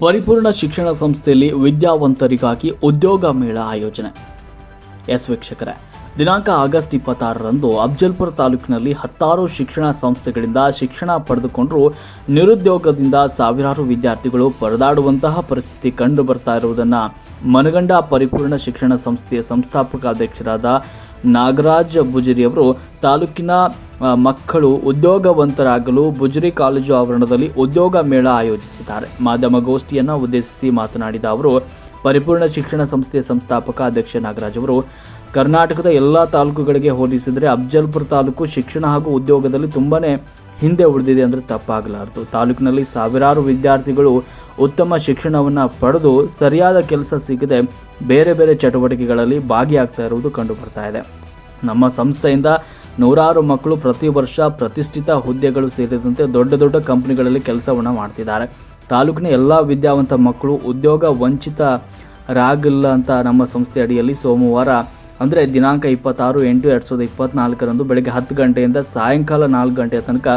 ಪರಿಪೂರ್ಣ ಶಿಕ್ಷಣ ಸಂಸ್ಥೆಯಲ್ಲಿ ವಿದ್ಯಾವಂತರಿಗಾಗಿ ಉದ್ಯೋಗ ಮೇಳ ಆಯೋಜನೆ. ಎಸ್ ವೀಕ್ಷಕರೇ, ದಿನಾಂಕ ಆಗಸ್ಟ್ ಇಪ್ಪತ್ತಾರರಂದು ಅಫ್ಜಲ್ಪುರ ತಾಲೂಕಿನಲ್ಲಿ ಹತ್ತಾರು ಶಿಕ್ಷಣ ಸಂಸ್ಥೆಗಳಿಂದ ಶಿಕ್ಷಣ ಪಡೆದುಕೊಂಡರೂ ನಿರುದ್ಯೋಗದಿಂದ ಸಾವಿರಾರು ವಿದ್ಯಾರ್ಥಿಗಳು ಪರದಾಡುವಂತಹ ಪರಿಸ್ಥಿತಿ ಕಂಡು ಬರ್ತಾ ಇರುವುದನ್ನು ಮನಗಂಡ ಪರಿಪೂರ್ಣ ಶಿಕ್ಷಣ ಸಂಸ್ಥೆಯ ಸಂಸ್ಥಾಪಕ ಅಧ್ಯಕ್ಷರಾದ ನಾಗರಾಜ್ ಬುಜರಿ ಅವರು ತಾಲೂಕಿನ ಮಕ್ಕಳು ಉದ್ಯೋಗವಂತರಾಗಲು ಬುಜರಿ ಕಾಲೇಜು ಆವರಣದಲ್ಲಿ ಉದ್ಯೋಗ ಮೇಳ ಆಯೋಜಿಸಿದ್ದಾರೆ. ಮಾಧ್ಯಮಗೋಷ್ಠಿಯನ್ನು ಉದ್ದೇಶಿಸಿ ಮಾತನಾಡಿದ ಅವರು, ಪರಿಪೂರ್ಣ ಶಿಕ್ಷಣ ಸಂಸ್ಥೆಯ ಸಂಸ್ಥಾಪಕ ಅಧ್ಯಕ್ಷ ನಾಗರಾಜ್ ಅವರು, ಕರ್ನಾಟಕದ ಎಲ್ಲ ತಾಲೂಕುಗಳಿಗೆ ಹೋಲಿಸಿದರೆ ಅಫ್ಜಲ್ಪುರ ತಾಲೂಕು ಶಿಕ್ಷಣ ಹಾಗೂ ಉದ್ಯೋಗದಲ್ಲಿ ತುಂಬಾನೇ ಹಿಂದೆ ಉಳಿದಿದೆ ಅಂದರೆ ತಪ್ಪಾಗಲಾರದು. ತಾಲೂಕಿನಲ್ಲಿ ಸಾವಿರಾರು ವಿದ್ಯಾರ್ಥಿಗಳು ಉತ್ತಮ ಶಿಕ್ಷಣವನ್ನು ಪಡೆದು ಸರಿಯಾದ ಕೆಲಸ ಸಿಗದೆ ಬೇರೆ ಬೇರೆ ಚಟುವಟಿಕೆಗಳಲ್ಲಿ ಭಾಗಿಯಾಗ್ತಾ ಇರುವುದು ಕಂಡು ಬರ್ತಾ ಇದೆ. ನಮ್ಮ ಸಂಸ್ಥೆಯಿಂದ ನೂರಾರು ಮಕ್ಕಳು ಪ್ರತಿ ವರ್ಷ ಪ್ರತಿಷ್ಠಿತ ಹುದ್ದೆಗಳು ಸೇರಿದಂತೆ ದೊಡ್ಡ ದೊಡ್ಡ ಕಂಪನಿಗಳಲ್ಲಿ ಕೆಲಸವನ್ನು ಮಾಡ್ತಿದ್ದಾರೆ. ತಾಲೂಕಿನ ಎಲ್ಲ ವಿದ್ಯಾವಂತ ಮಕ್ಕಳು ಉದ್ಯೋಗ ವಂಚಿತರಾಗಿಲ್ಲ ಅಂತ ನಮ್ಮ ಸಂಸ್ಥೆ ಅಡಿಯಲ್ಲಿ ಸೋಮವಾರ ಅಂದರೆ ದಿನಾಂಕ ಇಪ್ಪತ್ತಾರು ಎಂಟು ಎರಡು ಸಾವಿರದ ಇಪ್ಪತ್ನಾಲ್ಕರಂದು ಬೆಳಗ್ಗೆ ಹತ್ತು ಗಂಟೆಯಿಂದ ಸಾಯಂಕಾಲ ನಾಲ್ಕು ಗಂಟೆಯ ತನಕ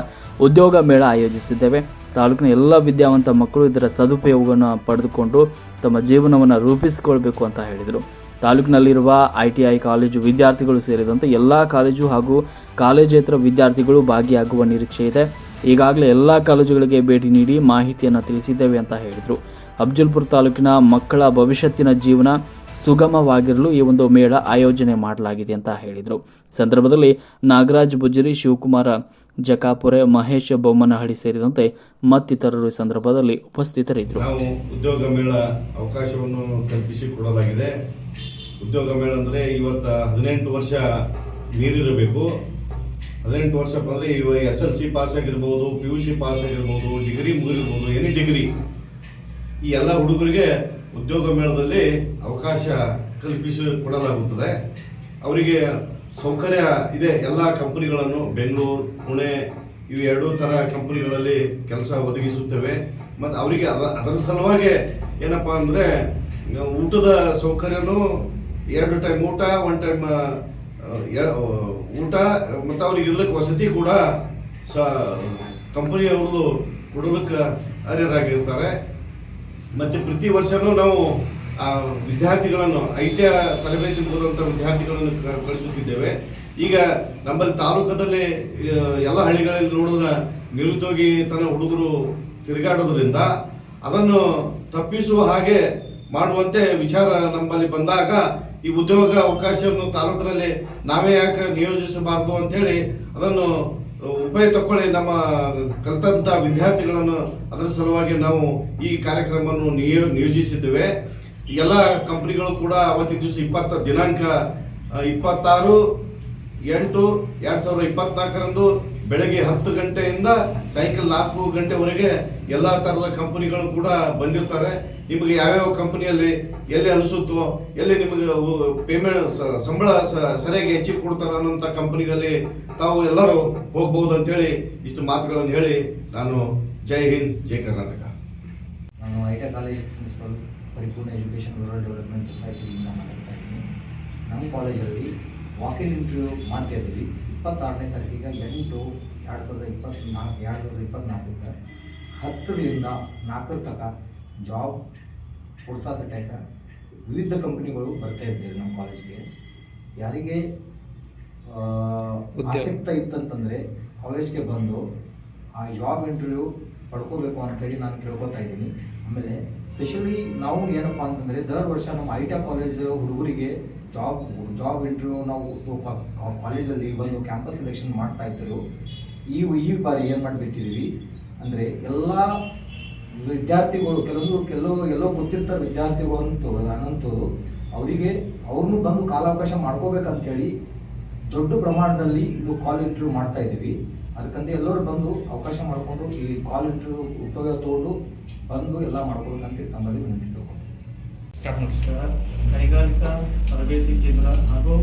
ಉದ್ಯೋಗ ಮೇಳ ಆಯೋಜಿಸಿದ್ದೇವೆ. ತಾಲೂಕಿನ ಎಲ್ಲ ವಿದ್ಯಾವಂತ ಮಕ್ಕಳು ಇದರ ಸದುಪಯೋಗವನ್ನು ಪಡೆದುಕೊಂಡು ತಮ್ಮ ಜೀವನವನ್ನು ರೂಪಿಸಿಕೊಳ್ಬೇಕು ಅಂತ ಹೇಳಿದರು. ತಾಲೂಕಿನಲ್ಲಿರುವ ಐ ಟಿ ಐ ಕಾಲೇಜು ವಿದ್ಯಾರ್ಥಿಗಳು ಸೇರಿದಂತೆ ಎಲ್ಲ ಕಾಲೇಜು ಹಾಗೂ ಕಾಲೇಜೇತರ ವಿದ್ಯಾರ್ಥಿಗಳು ಭಾಗಿಯಾಗುವ ನಿರೀಕ್ಷೆ ಇದೆ. ಈಗಾಗಲೇ ಎಲ್ಲ ಕಾಲೇಜುಗಳಿಗೆ ಭೇಟಿ ನೀಡಿ ಮಾಹಿತಿಯನ್ನು ತಿಳಿಸಿದ್ದೇವೆ ಅಂತ ಹೇಳಿದರು. ಅಫ್ಜಲ್ಪುರ ತಾಲೂಕಿನ ಮಕ್ಕಳ ಭವಿಷ್ಯತ್ತಿನ ಜೀವನ ಸುಗಮವಾಗಿರಲು ಈ ಒಂದು ಮೇಳ ಆಯೋಜನೆ ಮಾಡಲಾಗಿದೆ ಅಂತ ಹೇಳಿದರು. ಸಂದರ್ಭದಲ್ಲಿ ನಾಗರಾಜ್ ಬುಜ್ಜರಿ ಶಿವಕುಮಾರ ಜಕಾಪುರೆ, ಮಹೇಶ್ ಬೊಮ್ಮನಹಳ್ಳಿ ಸೇರಿದಂತೆ ಮತ್ತಿತರರು ಈ ಸಂದರ್ಭದಲ್ಲಿ ಉಪಸ್ಥಿತರಿದ್ದರು. ಉದ್ಯೋಗ ಮೇಳ ಅವಕಾಶವನ್ನು ಕಲ್ಪಿಸಿ ಕೊಡಲಾಗಿದೆ. ಉದ್ಯೋಗ ಮೇಳ ಅಂದರೆ ಇವತ್ತ ಹದಿನೆಂಟು ವರ್ಷ ನೀರಿರಬೇಕು. ಹದಿನೆಂಟು ವರ್ಷ ಬಂದರೆ ಇವ ಎಸ್ ಎಲ್ ಸಿ ಪಾಸ್ ಆಗಿರ್ಬೋದು, ಪಿ ಯು ಸಿ ಪಾಸ್ ಆಗಿರ್ಬೋದು, ಡಿಗ್ರಿ ಮುಗಿದಿರ್ಬೋದು, ಎನಿ ಡಿಗ್ರಿ. ಈ ಎಲ್ಲ ಹುಡುಗರಿಗೆ ಉದ್ಯೋಗ ಮೇಳದಲ್ಲಿ ಅವಕಾಶ ಕಲ್ಪಿಸಿ ಕೊಡಲಾಗುತ್ತದೆ. ಅವರಿಗೆ ಸೌಕರ್ಯ ಇದೆ. ಎಲ್ಲ ಕಂಪನಿಗಳನ್ನು ಬೆಂಗಳೂರು, ಪುಣೆ ಇವು ಎರಡೂ ಥರ ಕಂಪನಿಗಳಲ್ಲಿ ಕೆಲಸ ಒದಗಿಸುತ್ತೇವೆ. ಮತ್ತು ಅವರಿಗೆ ಅದ, ಅದರ ಸಲುವಾಗಿ ಏನಪ್ಪ ಅಂದರೆ, ಊಟದ ಸೌಕರ್ಯನೂ ಎರಡು ಟೈಮ್ ಊಟ ಒನ್ ಟೈಮ್ ಊಟ ಮತ್ತು ಅವ್ರಿಗೆ ಇರಲಿಕ್ಕೆ ವಸತಿ ಕೂಡ ಸ, ಕಂಪನಿಯವ್ರದ್ದು ಕೊಡಲಿಕ್ಕೆ ಅರ್ಹರಾಗಿರ್ತಾರೆ. ಮತ್ತೆ ಪ್ರತಿ ವರ್ಷನೂ ನಾವು ಆ ವಿದ್ಯಾರ್ಥಿಗಳನ್ನು ಐ ಟಿ ತರಬೇತಿ ಹೋದಂಥ ವಿದ್ಯಾರ್ಥಿಗಳನ್ನು ಕಳಿಸುತ್ತಿದ್ದೇವೆ. ಈಗ ನಮ್ಮಲ್ಲಿ ತಾಲೂಕದಲ್ಲಿ ಎಲ್ಲ ಹಳ್ಳಿಗಳಲ್ಲಿ ನೋಡಿದ್ರೆ ನಿರುದ್ಯೋಗಿ ತನ್ನ ಹುಡುಗರು ತಿರುಗಾಡೋದ್ರಿಂದ ಅದನ್ನು ತಪ್ಪಿಸುವ ಹಾಗೆ ಮಾಡುವಂತೆ ವಿಚಾರ ನಮ್ಮಲ್ಲಿ ಬಂದಾಗ ಈ ಉದ್ಯೋಗ ಅವಕಾಶವನ್ನು ತಾಲೂಕಿನಲ್ಲಿ ನಾವೇ ಯಾಕೆ ನಿಯೋಜಿಸಬಾರ್ದು ಅಂತೇಳಿ ಅದನ್ನು ಉಪಯೋಗ ತಕ್ಕೊಳ್ಳಿ ನಮ್ಮ ಕಲಿತಂತ ವಿದ್ಯಾರ್ಥಿಗಳನ್ನು ಅದರ ಸಲುವಾಗಿ ನಾವು ಈ ಕಾರ್ಯಕ್ರಮವನ್ನು ನಿಯೋ, ನಿಯೋಜಿಸಿದ್ದೇವೆ. ಎಲ್ಲ ಕಂಪ್ನಿಗಳು ಕೂಡ ಅವತ್ತಿನ ದಿವಸ ಇಪ್ಪತ್ತ, ದಿನಾಂಕ ಇಪ್ಪತ್ತಾರು, ಎಂಟು, ಎರಡು ಸಾವಿರದ ಇಪ್ಪತ್ನಾಲ್ಕರಂದು ಬೆಳಗ್ಗೆ ಹತ್ತು ಗಂಟೆಯಿಂದ ಸಾಯಂಕಾಲ ನಾಲ್ಕು ಗಂಟೆವರೆಗೆ ಎಲ್ಲ ಥರದ ಕಂಪನಿಗಳು ಕೂಡ ಬಂದಿರ್ತಾರೆ. ನಿಮಗೆ ಯಾವ್ಯಾವ ಕಂಪನಿಯಲ್ಲಿ ಎಲ್ಲಿ ಅನಿಸುತ್ತೋ, ಎಲ್ಲಿ ನಿಮಗೆ ಪೇಮೆಂಟ್ ಸಂಬಳ ಸರಿಯಾಗಿ ಹೆಚ್ಚಿಗೆ ಕೊಡ್ತಾರ ಅನ್ನೋಂಥ ಕಂಪನಿಗಳಲ್ಲಿ ತಾವು ಎಲ್ಲರೂ ಹೋಗ್ಬೋದು ಅಂತೇಳಿ ಇಷ್ಟು ಮಾತುಗಳನ್ನು ಹೇಳಿ ನಾನು ಜೈ ಹಿಂದ್, ಜೈ ಕರ್ನಾಟಕ. ನಾನು ITI college principal Paripoorna education rural development ಸೊಸೈಟಿಯಿಂದ ಮಾತಾಡ್ತಾ ಇದ್ದೀನಿ. ನಮ್ಮ ಕಾಲೇಜಲ್ಲಿ ವಾಕಿಂಗ್ ಇಂಟರ್ವ್ಯೂ ಮಾಡ್ತಾ ಇಪ್ಪತ್ತಾರನೇ ತಾರೀಕಿಗೆ ಎಂಟು ಎರಡು ಸಾವಿರದ ಇಪ್ಪತ್ನಾಲ್ಕು ಎರಡು ಸಾವಿರದ ಇಪ್ಪತ್ನಾಲ್ಕಕ್ಕೆ ಹತ್ತರಿಂದ ನಾಲ್ಕರ ತನಕ ಜಾಬ್ ಕೊಡ್ಸಾ ಸಟ್ಯಾಕ ವಿವಿಧ ಕಂಪ್ನಿಗಳು ಬರ್ತಾ ಇರ್ತೀವಿ ನಮ್ಮ ಕಾಲೇಜ್ಗೆ ಯಾರಿಗೆ. ಆಸಕ್ತ ಇತ್ತಂತಂದರೆ ಕಾಲೇಜ್ಗೆ ಬಂದು ಆ ಜಾಬ್ ಇಂಟರ್ವ್ಯೂ ಪಡ್ಕೋಬೇಕು ಅಂತೇಳಿ ನಾನು ಕೇಳ್ಕೊತಾ ಇದ್ದೀನಿ ಆಮೇಲೆ ಸ್ಪೆಷಲಿ ನಾವು ಏನಪ್ಪ ಅಂತಂದರೆ ದರ್ ವರ್ಷ ನಮ್ಮ ಐ ಟಿ ಕಾಲೇಜ್ ಹುಡುಗರಿಗೆ ಜಾಬ್ ಜಾಬ್ ಇಂಟರ್ವ್ಯೂ ನಾವು ಕಾಲೇಜಲ್ಲಿ ಬಂದು ಕ್ಯಾಂಪಸ್ ಸೆಲೆಕ್ಷನ್ ಮಾಡ್ತಾ ಇದ್ದರು. ಈ ಈ ಬಾರಿ ಏನು ಮಾಡಿಬಿಟ್ಟಿದ್ದೀವಿ ಅಂದರೆ ಎಲ್ಲ ವಿದ್ಯಾರ್ಥಿಗಳು ಕೆಲವೊಂದು ಕೆಲವು, ಎಲ್ಲೋ ಗೊತ್ತಿರ್ತಾರೆ ವಿದ್ಯಾರ್ಥಿಗಳು ಅಂತೂ ನಾನಂತೂ ಅವರಿಗೆ ಅವ್ರನ್ನೂ ಬಂದು ಕಾಲಾವಕಾಶ ಮಾಡ್ಕೋಬೇಕಂತೇಳಿ ದೊಡ್ಡ ಪ್ರಮಾಣದಲ್ಲಿ ಇದು ಕಾಲ್ ಇಂಟರ್ವ್ಯೂ ಮಾಡ್ತಾ ಇದ್ದೀವಿ. ಅದಕ್ಕಂತ ಎಲ್ಲರೂ ಬಂದು ಅವಕಾಶ ಮಾಡಿಕೊಂಡು ಈ ಕಾಲ್ ಇಂಟರ್ವ್ಯೂ ಉಪಯೋಗ ತಗೊಂಡು ಬಂದು ಎಲ್ಲ ಮಾಡ್ಕೋಬೇಕಂತ ತಮ್ಮಲ್ಲಿ ವಿನಂತಿ ಕೇಳ್ಕೊಂಡು ನಮಸ್ಕಾರ ಕೈಗಾರಿಕಾ ತರಬೇತಿ ಕೇಂದ್ರ ಹಾಗೂ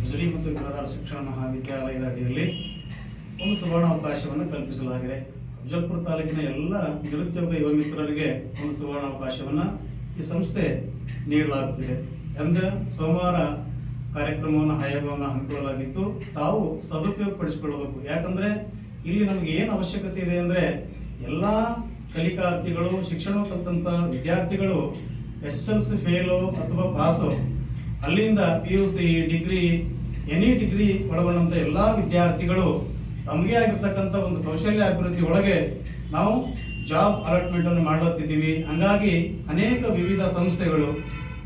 ಬಿಜಲಿ ಮತ್ತು ಬಿರಾದಾರ ಶಿಕ್ಷಣ ಮಹಾವಿದ್ಯಾಲಯದ ಅಡಿಯಲ್ಲಿ ಒಂದು ಸುವರ್ಣ ಅವಕಾಶವನ್ನು ಕಲ್ಪಿಸಲಾಗಿದೆ. ಅಫಜಲ್ಪುರ ತಾಲೂಕಿನ ಎಲ್ಲ ನಿರುದ್ಯೋಗ ಯುವ ಮಿತ್ರರಿಗೆ ಒಂದು ಸುವರ್ಣ ಅವಕಾಶವನ್ನು ಈ ಸಂಸ್ಥೆ ನೀಡಲಾಗುತ್ತಿದೆ. ಅಂದರೆ ಸೋಮವಾರ ಕಾರ್ಯಕ್ರಮವನ್ನು ಆಯೋಗವನ್ನು ಹಮ್ಮಿಕೊಳ್ಳಲಾಗಿತ್ತು. ತಾವು ಸದುಪಯೋಗ ಪಡಿಸಿಕೊಳ್ಳಬೇಕು ಯಾಕಂದರೆ ಇಲ್ಲಿ ನಮಗೆ ಏನು ಅವಶ್ಯಕತೆ ಇದೆ ಅಂದರೆ ಎಲ್ಲ ಕಲಿಕಾರ್ಥಿಗಳು, ಶಿಕ್ಷಣ ಕಲಿತಂಥ ವಿದ್ಯಾರ್ಥಿಗಳು S S L C fail ಅಥವಾ ಪಾಸು, ಅಲ್ಲಿಂದ P U C degree any degree ಒಳಗೊಂಡಂಥ ಎಲ್ಲ ವಿದ್ಯಾರ್ಥಿಗಳು ತಮಗೆ ಆಗಿರ್ತಕ್ಕಂಥ ಒಂದು ಕೌಶಲ್ಯ ಅಭಿವೃದ್ಧಿ ಒಳಗೆ ನಾವು ಜಾಬ್ ಅಲಾಟ್ಮೆಂಟನ್ನು ಅನ್ನು ಮಾಡಲತ್ತಿದ್ದೀವಿ. ಹಂಗಾಗಿ ಅನೇಕ ವಿವಿಧ ಸಂಸ್ಥೆಗಳು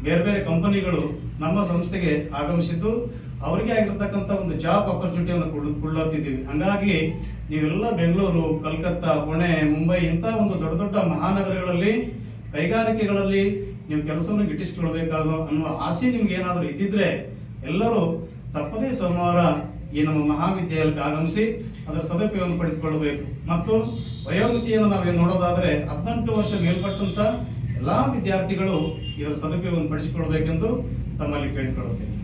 ಬೇರೆ ಬೇರೆ ಕಂಪನಿಗಳು ನಮ್ಮ ಸಂಸ್ಥೆಗೆ ಆಗಮಿಸಿದ್ದು ಅವರಿಗೆ ಆಗಿರ್ತಕ್ಕಂಥ ಒಂದು ಜಾಬ್ ಅಪರ್ಚುನಿಟಿಯನ್ನು ಕೊಡ್ ಕೊಡ್ಲತ್ತಿದ್ದೀವಿ ಹಂಗಾಗಿ ನೀವೆಲ್ಲ ಬೆಂಗಳೂರು, ಕಲ್ಕತ್ತಾ, ಪುಣೆ, ಮುಂಬೈ ಇಂಥ ಒಂದು ದೊಡ್ಡ ದೊಡ್ಡ ಮಹಾನಗರಗಳಲ್ಲಿ, ಕೈಗಾರಿಕೆಗಳಲ್ಲಿ ನೀವು ಕೆಲಸವನ್ನು ಗಿಟ್ಟಿಸಿಕೊಳ್ಬೇಕಾದ ಅನ್ನುವ ಆಸೆ ನಿಮ್ಗೆ ಏನಾದರೂ ಇದ್ದಿದ್ರೆ ಎಲ್ಲರೂ ತಪ್ಪದೇ ಸೋಮವಾರ ಈ ನಮ್ಮ ಮಹಾವಿದ್ಯಾಲಯಕ್ಕೆ ಆಗಮಿಸಿ ಅದರ ಸದುಪಯೋಗ ಪಡಿಸಿಕೊಳ್ಳಬೇಕು ಮತ್ತು ವಯೋಮಿತಿಯನ್ನು ನಾವೇನು ನೋಡೋದಾದರೆ ಹದಿನೆಂಟು ವರ್ಷ ಮೇಲ್ಪಟ್ಟಂತ ಎಲ್ಲಾ ವಿದ್ಯಾರ್ಥಿಗಳು ಇದರ ಸದುಪಯೋಗವನ್ನು ಪಡಿಸಿಕೊಳ್ಬೇಕೆಂದು ತಮ್ಮಲ್ಲಿ ಕೇಳಿಕೊಳ್ಳುತ್ತೇನೆ.